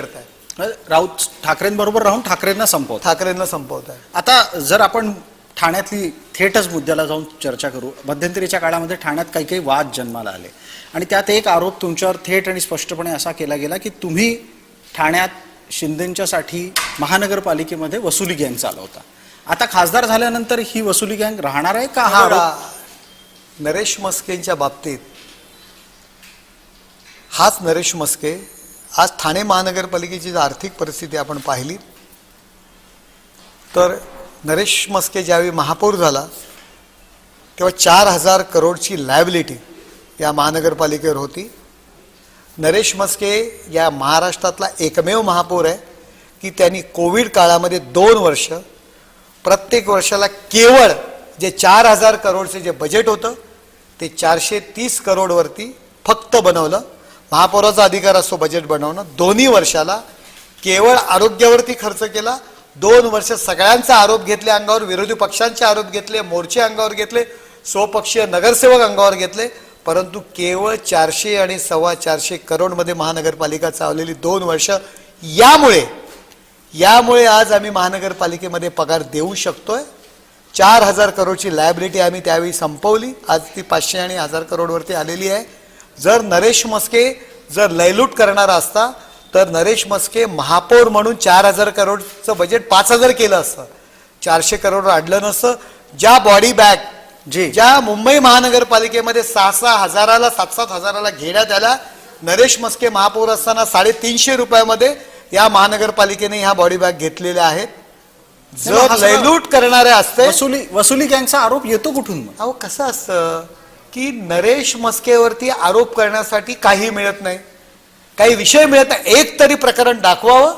करताय. राऊत ठाकरेंबरोबर राहून ठाकरेंना संपवत ठाकरेंना संपवत आहे आता जर आपण ठाण्यातली थेटच मुद्द्याला जाऊन चर्चा करू मध्यंतरीच्या काळामध्ये ठाण्यात काही काही वाद जन्माला आले. आणि त्यात एक आरोप तुमच्यावर थेट आणि स्पष्टपणे असा केला गेला की तुम्ही ठाण्यात शिंदेच्यासाठी महानगरपालिकेमध्ये वसुली गँग चालवता. आता खासदार झाल्यानंतर ही वसुली गँग राहणार आहे का हा नरेश मस्केंच्या बाबतीत हाच नरेश मस्के आज ठाणे महानगरपालिकेची जर आर्थिक परिस्थिती आपण पाहिली तर नरेश मस्के ज्यावेळी महापौर झाला तेव्हा चार हजार करोडची लायबिलिटी या महानगरपालिकेवर होती. नरेश मस्के या महाराष्ट्रातला एकमेव महापौर आहे की त्यांनी कोविड काळामध्ये दोन वर्ष प्रत्येक वर्षाला केवळ जे चार हजार करोडचे जे बजेट होतं ते चारशे तीस करोडवरती फक्त बनवलं. महापौराचा अधिकार असतो बजेट बनवणं. दोन्ही वर्षाला केवळ आरोग्यावरती खर्च केला. दोन वर्ष सगळ्यांचा आरोप घेतले अंगावर विरोधी पक्षांचे आरोप घेतले मोर्चे अंगावर घेतले स्वपक्षीय नगरसेवक अंगावर घेतले. परंतु केवळ चारशे आणि सव्वा चारशे करोडमध्ये महानगरपालिका चावलेली दोन वर्ष यामुळे यामुळे आज आम्ही महानगरपालिकेमध्ये पगार देऊ शकतोय. चार हजार करोडची लायबिलिटी आम्ही त्यावेळी संपवली. आज ती पाचशे आणि हजार करोडवरती आलेली आहे. जर नरेश मस्के जर लयलूट करणारा असता तर नरेश मस्के महापौर म्हणून चार हजार करोडचं बजेट पाच हजार केलं असतं. चारशे करोड अडलं नसतं. ज्या बॉडी बॅग जी. ज्या मुंबई महानगरपालिकेमध्ये सहा सहा हजाराला सात सात हजाराला घेण्यात आल्या नरेश मस्के महापौर असताना साडेतीनशे रुपयामध्ये या महानगरपालिकेने ह्या बॉडी बॅग घेतलेल्या आहेत. जर लयलूट करणारे असते वसुली वसुली गँगचा आरोप येतो कुठून अहो कसं असतं? की नरेश मस्केवरती आरोप करण्यासाठी काही मिळत नाही. काही विषय मिळत नाही. एक तरी प्रकरण दाखवावं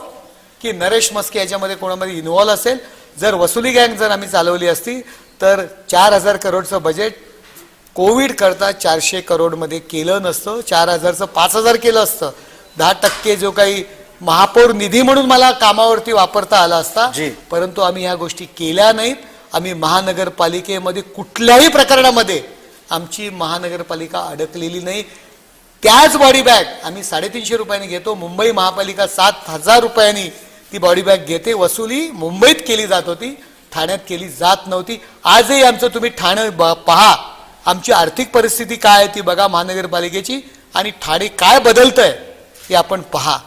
की नरेश मस्के याच्यामध्ये कोणामध्ये इन्व्हॉल्व असेल. जर वसुली गँग जर आम्ही चालवली असती तर चार हजार करोडचं बजेट कोविड करता चारशे करोडमध्ये केलं नसतं. चार हजारचं पाच हजार केलं असतं. दहा टक्के जो काही महापौर निधी म्हणून मला कामावरती वापरता आला असता. परंतु आम्ही ह्या गोष्टी केल्या नाहीत. आम्ही महानगरपालिकेमध्ये कुठल्याही प्रकरणामध्ये आमची महानगरपालिका अडकलेली नाही. त्याच बॉडी बॅग आम्ही साडेतीनशे रुपयांनी घेतो. मुंबई महापालिका सात हजार रुपयांनी ती बॉडी बॅग घेते. वसुली मुंबईत केली जात होती. ठाण्यात केली जात नव्हती. आजही आमचं तुम्ही ठाणे ब- पहा. आमची आर्थिक परिस्थिती काय आहे ती बघा महानगरपालिकेची. आणि ठाणे काय बदलतंय हे आपण पहा.